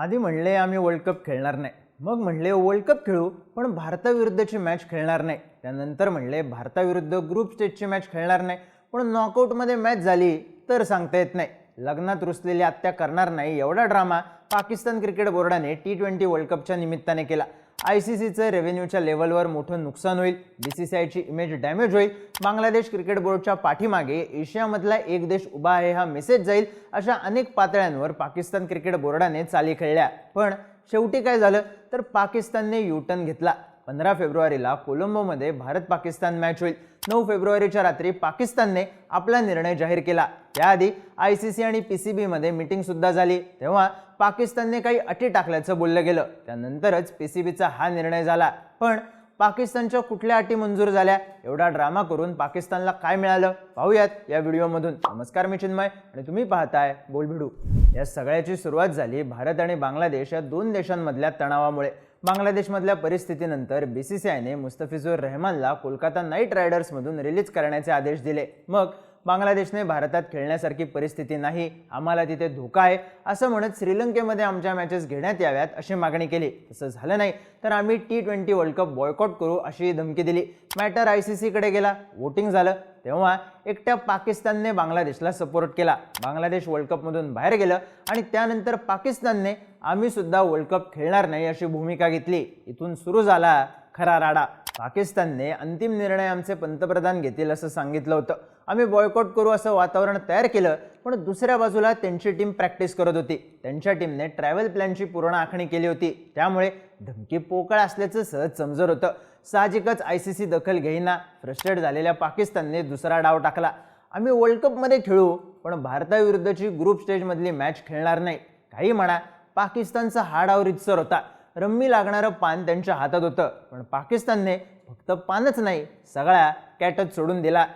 आधी म्हणले आम्ही वर्ल्ड कप खेळणार नाही. मग म्हणले वर्ल्ड कप खेळू पण भारताविरुद्धची मॅच खेळणार नाही. त्यानंतर म्हणले भारताविरुद्ध ग्रुप स्टेजची मॅच खेळणार नाही. पण नॉकआउटमध्ये मॅच झाली तर सांगता येत नाही. लग्नात रुसलेली आत्या करणार नाही एवढा ड्रामा पाकिस्तान क्रिकेट बोर्डाने टी ट्वेंटी वर्ल्ड कपच्या निमित्ताने केला. आय सी सीचं रेव्हेन्यूच्या लेवलवर मोठं नुकसान होईल. बी सी सी आयची इमेज डॅमेज होईल. बांगलादेश क्रिकेट बोर्डच्या पाठीमागे एशियामधला एक देश उभा आहे हा मेसेज जाईल. अशा अनेक पातळ्यांवर पाकिस्तान क्रिकेट बोर्डाने चाली खेळल्या. पण शेवटी काय झालं? तर पाकिस्तानने युटर्न घेतला. पंधरा फेब्रुवारीला कोलंबोमध्ये भारत पाकिस्तान मॅच होईल. नऊ फेब्रुवारीच्या रात्री पाकिस्तानने आपला निर्णय जाहीर केला. त्याआधी आय सी सी आणि पी सी बीमध्ये मिटिंगसुद्धा झाली. तेव्हा पाकिस्तानने काही अटी टाकल्याचं बोललं गेलं. त्यानंतरच पी सी बीचा हा निर्णय झाला. पण पाकिस्तानच्या कुठल्या अटी मंजूर झाल्या? एवढा ड्रामा करून पाकिस्तानला काय मिळालं? पाहूयात या व्हिडिओमधून. नमस्कार मी चिन्मय आणि तुम्ही पाहताय बोलभिडू. या सगळ्याची सुरुवात झाली भारत आणि बांगलादेश या दोन देशांमधल्या तणावामुळे. बांगलादेशमधल्या परिस्थितीनंतर बी सी सी आयने मुस्तफिजुर रहमानला कोलकाता नाईट रायडर्समधून रिलीज करण्याचे आदेश दिले. मग बांगलादेशने भारतात खेळण्यासारखी परिस्थिती नाही आम्हाला तिथे धोका आहे असं म्हणत श्रीलंकेमध्ये आमच्या मॅचेस घेण्यात याव्यात अशी मागणी केली. तसं झालं नाही तर आम्ही T twenty world cup boycott करू अशी धमकी दिली. मॅटर आय सी सीकडे गेला वोटिंग झालं. तेव्हा एकट्या पाकिस्तानने बांगलादेशला सपोर्ट केला. बांगलादेश वर्ल्ड कपमधून बाहेर गेलं आणि त्यानंतर पाकिस्तानने आम्ही सुद्धा वर्ल्ड कप खेळणार नाही अशी भूमिका घेतली. इथून सुरू झाला खरा राडा. पाकिस्तानने अंतिम निर्णय आमचे पंतप्रधान घेतील असं सांगितलं होतं. आम्ही बॉयकॉट करू असं वातावरण तयार केलं पण दुसऱ्या बाजूला त्यांची टीम प्रॅक्टिस करत होती. त्यांच्या टीमने ट्रॅव्हल प्लॅनची पूर्ण आखणी केली होती. त्यामुळे धमकी पोकळ असल्याचं सहज समजत होतं. साहजिकच आय सी सी दखल घेईना फ्रस्ट्रेट झालेल्या पाकिस्तानने दुसरा डाव टाकला. आम्ही वर्ल्ड कपमध्ये खेळू पण भारताविरुद्धची ग्रुप स्टेजमधली मॅच खेळणार नाही. काही म्हणा पाकिस्तानचा हा डाव रितसर होता. रम्मी लागणारं पान त्यांच्या हातात होतं. पण पाकिस्तानने फक्त पानच नाही सगळ्या कॅटच सोडून दिला.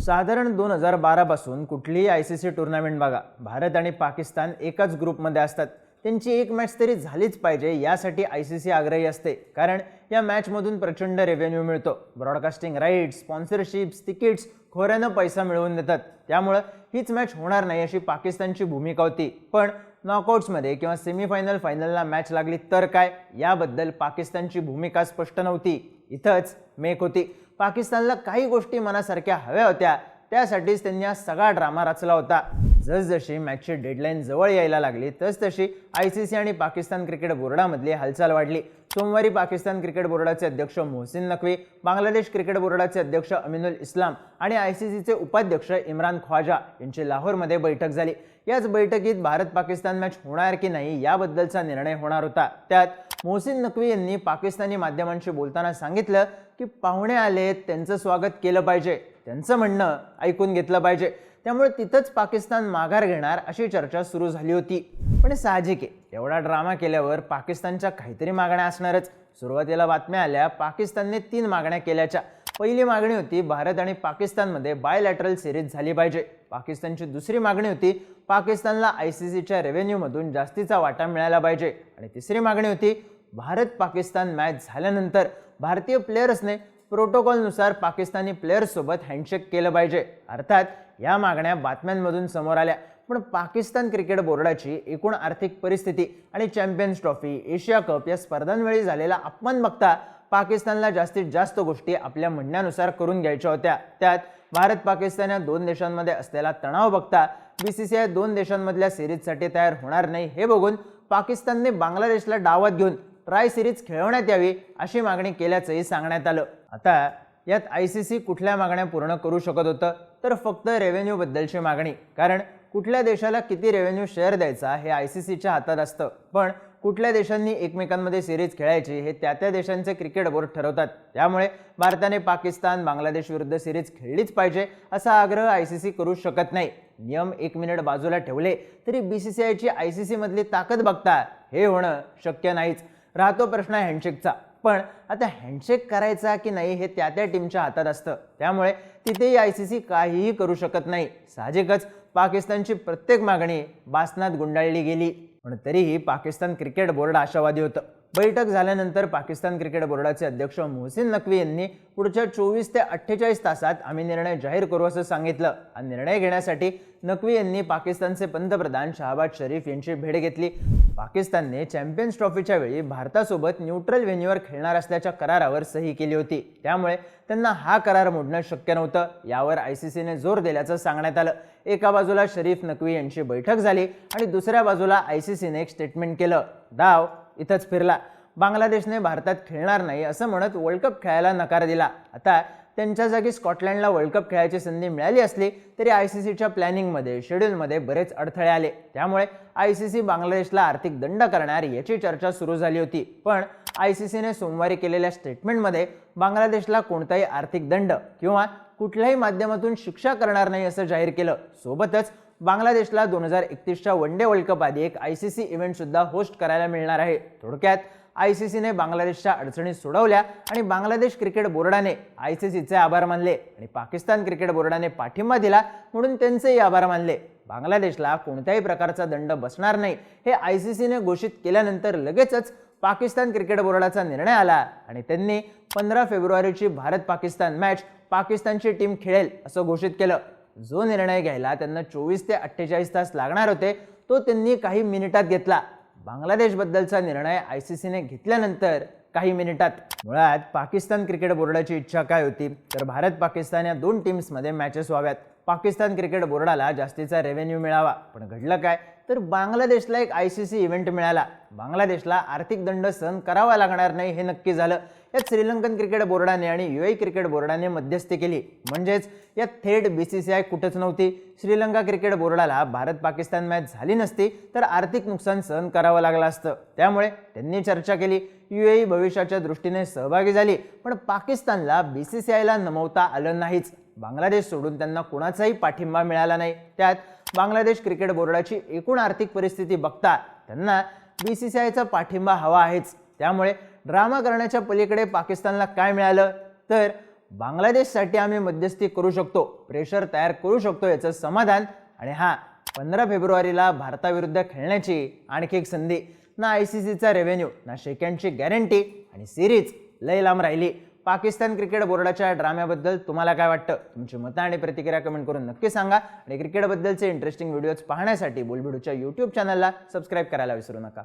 साधारण दोन हजार बारापासून कुठलीही आय सी सी टुर्नामेंट बघा. भारत आणि पाकिस्तान एकाच ग्रुपमध्ये असतात. त्यांची एक मॅच तरी झालीच पाहिजे यासाठी आय सी सी आग्रही असते. कारण या मॅचमधून प्रचंड रेव्हेन्यू मिळतो. ब्रॉडकास्टिंग राईट्स स्पॉन्सरशिप्स तिकीट्स खोऱ्यानं पैसा मिळवून देतात. त्यामुळं हीच मॅच होणार नाही अशी पाकिस्तानची भूमिका होती. पण नॉकआउट्समध्ये किंवा सेमीफायनल फायनलला मॅच लागली तर काय? याबद्दल पाकिस्तानची भूमिका स्पष्ट नव्हती. इथंच मेक होती. पाकिस्तानला काही गोष्टी मनासारख्या हव्या होत्या. त्यासाठीच त्यांनी हा सगळा ड्रामा रचला होता. जसजशी मॅचची डेडलाईन जवळ यायला लागली तसतशी आय सी सी आणि पाकिस्तान क्रिकेट बोर्डामधली हालचाल वाढली. सोमवारी पाकिस्तान क्रिकेट बोर्डाचे अध्यक्ष मोहसिन नकवी बांगलादेश क्रिकेट बोर्डाचे अध्यक्ष अमिनुल इस्लाम आणि आय सी सीचे उपाध्यक्ष इम्रान ख्वाजा यांची लाहोरमध्ये बैठक झाली. याच बैठकीत भारत पाकिस्तान मॅच होणार की नाही याबद्दलचा निर्णय होणार होता. त्यात मोहसिन नकवी यांनी पाकिस्तानी माध्यमांशी बोलताना सांगितलं की पाहुणे आले त्यांचं स्वागत केलं पाहिजे. त्यांचं म्हणणं ऐकून घेतलं पाहिजे. त्यामुळे तिथंच पाकिस्तान माघार घेणार अशी चर्चा सुरू झाली होती. पण साहजिक आहे. एवढा ड्रामा केल्यावर पाकिस्तानच्या काहीतरी मागण्या असणारच. सुरुवातीला बातम्या आल्या पाकिस्तानने तीन मागण्या केल्याच्या. पहिली मागणी होती भारत आणि पाकिस्तानमध्ये बायलॅटरल सिरीज झाली पाहिजे. पाकिस्तानची दुसरी मागणी होती पाकिस्तानला आय सी सीच्या रेव्हेन्यूमधून जास्तीचा वाटा मिळाला पाहिजे. आणि तिसरी मागणी होती भारत पाकिस्तान मॅच झाल्यानंतर भारतीय प्लेयर्सने प्रोटोकॉलनुसार पाकिस्तानी प्लेयर्ससोबत हँडशेक केलं पाहिजे. अर्थात या मागण्या बातम्यांमधून समोर आल्या. पण पाकिस्तान क्रिकेट बोर्डाची एकूण आर्थिक परिस्थिती आणि चॅम्पियन्स ट्रॉफी एशिया कप या स्पर्धांवेळी झालेला अपमान बघता पाकिस्तानला जास्तीत जास्त गोष्टी आपल्या म्हणण्यानुसार करून घ्यायच्या होत्या. त्यात भारत पाकिस्तान या दोन देशांमध्ये असलेला तणाव बघता बी सी सी आय दोन देशांमधल्या सिरीजसाठी तयार होणार नाही हे बघून पाकिस्तानने बांगलादेशला डावात घेऊन ट्राय सिरीज खेळवण्यात यावी अशी मागणी केल्याचंही सांगण्यात आलं. आता यात आय सी सी कुठल्या मागण्या पूर्ण करू शकत होतं? तर फक्त रेव्हेन्यूबद्दलची मागणी. कारण कुठल्या देशाला किती रेव्हेन्यू शेअर द्यायचा हे आय सी सीच्या हातात असतं. पण कुठल्या देशांनी एकमेकांमध्ये सिरीज खेळायची हे त्या त्या देशांचे क्रिकेट बोर्ड ठरवतात. त्यामुळे भारताने पाकिस्तान बांगलादेश विरुद्ध सिरीज खेळलीच पाहिजे असा आग्रह आय सी सी करू शकत नाही. नियम एक मिनिट बाजूला ठेवले तरी बी सी सी आयची आय सी सीमधली ताकद बघता हे होणं शक्य नाहीच. राहतो प्रश्न हँडशेकचा पण आता हँडशेक करायचा की नाही हे त्या त्या टीमच्या हातात असतं. त्यामुळे तिथेही आय सी सी काहीही करू शकत नाही. साहजिकच पाकिस्तानची प्रत्येक मागणी बासनात गुंडाळली गेली. पण तरीही पाकिस्तान क्रिकेट बोर्ड आशावादी होतं. बैठक झाल्यानंतर पाकिस्तान क्रिकेट बोर्डाचे अध्यक्ष मोहसिन नकवी यांनी पुढच्या चोवीस ते अठ्ठेचाळीस तासात आम्ही निर्णय जाहीर करू असं सांगितलं. हा निर्णय घेण्यासाठी नकवी यांनी पाकिस्तानचे पंतप्रधान शहाबाज शरीफ यांची भेट घेतली. पाकिस्तानने चॅम्पियन्स ट्रॉफीच्या वेळी भारतासोबत न्यूट्रल व्हेन्यूवर खेळणार असल्याच्या करारावर सही केली होती. त्यामुळे त्यांना हा करार मोडणं शक्य नव्हतं. यावर आय सी सीने जोर दिल्याचं सांगण्यात आलं. एका बाजूला शरीफ नकवी यांची बैठक झाली आणि दुसऱ्या बाजूला आय सी सीने एक स्टेटमेंट केलं. डाव इथंच फिरला. बांगलादेशने भारतात खेळणार नाही असं म्हणत वर्ल्ड कप खेळायला नकार दिला. आता त्यांच्या जागी स्कॉटलँडला वर्ल्ड कप खेळायची संधी मिळाली असली तरी आय सी सीच्या प्लॅनिंगमध्ये शेड्यूलमध्ये बरेच अडथळे आले. त्यामुळे आय सी सी बांगलादेशला आर्थिक दंड करणार याची चर्चा सुरू झाली होती. पण आय सी सीने सोमवारी केलेल्या स्टेटमेंटमध्ये बांगलादेशला कोणताही आर्थिक दंड किंवा कुठल्याही माध्यमातून शिक्षा करणार नाही असं जाहीर केलं. सोबतच बांगलादेशला दोन हजार एकतीसच्या वन डे वर्ल्ड कप आधी एक आय सी सी इव्हेंटसुद्धा होस्ट करायला मिळणार आहे. थोडक्यात आय सी सीने बांगलादेशच्या अडचणी सोडवल्या आणि बांगलादेश क्रिकेट बोर्डाने आय सी सीचे आभार मानले आणि पाकिस्तान क्रिकेट बोर्डाने पाठिंबा दिला म्हणून त्यांचेही आभार मानले. बांगलादेशला कोणत्याही प्रकारचा दंड बसणार नाही. हे आय सी सीने घोषित केल्यानंतर लगेचच पाकिस्तान क्रिकेट बोर्डाचा निर्णय आला आणि त्यांनी पंधरा फेब्रुवारीची भारत पाकिस्तान मॅच पाकिस्तानची टीम खेळेल असं घोषित केलं. जो निर्णय घ्यायला त्यांना चोवीस ते अठ्ठेचाळीस तास लागणार होते तो त्यांनी काही मिनिटात घेतला. बांगलादेशबद्दलचा निर्णय आय सी सीने घेतल्यानंतर काही मिनिटात. मुळात पाकिस्तान क्रिकेट बोर्डाची इच्छा काय होती? तर भारत पाकिस्तान या दोन टीम्समध्ये मॅचेस व्हाव्यात. पाकिस्तान क्रिकेट बोर्डाला जास्तीचा रेव्हेन्यू मिळावा. पण घडलं काय? तर बांगलादेशला एक आय सी सी इव्हेंट मिळाला. बांगलादेशला आर्थिक दंड सहन करावा लागणार नाही हे नक्की झालं. यात श्रीलंकन क्रिकेट बोर्डाने आणि यू ए क्रिकेट बोर्डाने मध्यस्थी केली. म्हणजेच यात थेट बी सी सी आय कुठंच नव्हती. श्रीलंका क्रिकेट बोर्डाला भारत पाकिस्तान मॅच झाली नसती तर आर्थिक नुकसान सहन करावं लागलं असतं. त्यामुळे त्यांनी चर्चा केली. यू ए भविष्याच्या दृष्टीने सहभागी झाली. पण पाकिस्तानला बी सी सी आयला नमवता आलं नाहीच. बांगलादेश सोडून त्यांना कुणाचाही पाठिंबा मिळाला नाही. त्यात बांगलादेश क्रिकेट बोर्डाची एकूण आर्थिक परिस्थिती बघता त्यांना बी सी सी आयचा पाठिंबा हवा आहेच. त्यामुळे ड्रामा करण्याच्या पलीकडे पाकिस्तानला काय मिळालं? तर बांगलादेशसाठी आम्ही मध्यस्थी करू शकतो. प्रेशर तयार करू शकतो याचं समाधान. आणि हां पंधरा फेब्रुवारीला भारताविरुद्ध खेळण्याची आणखी एक संधी. ना आय सी सीचा रेव्हेन्यू ना शेक्यांची गॅरंटी आणि सिरीज लय लांब राहिली. पाकिस्तान क्रिकेट बोर्डाच्या ड्राम्याबद्दल तुम्हाला काय वाटतं? तुमची मतं आणि प्रतिक्रिया कमेंट करून नक्की सांगा. आणि क्रिकेटबद्दलचे इंटरेस्टिंग व्हिडिओज पाहण्यासाठी बोलबिडूच्या यूट्यूब चॅनलला सबस्क्राईब करायला विसरू नका.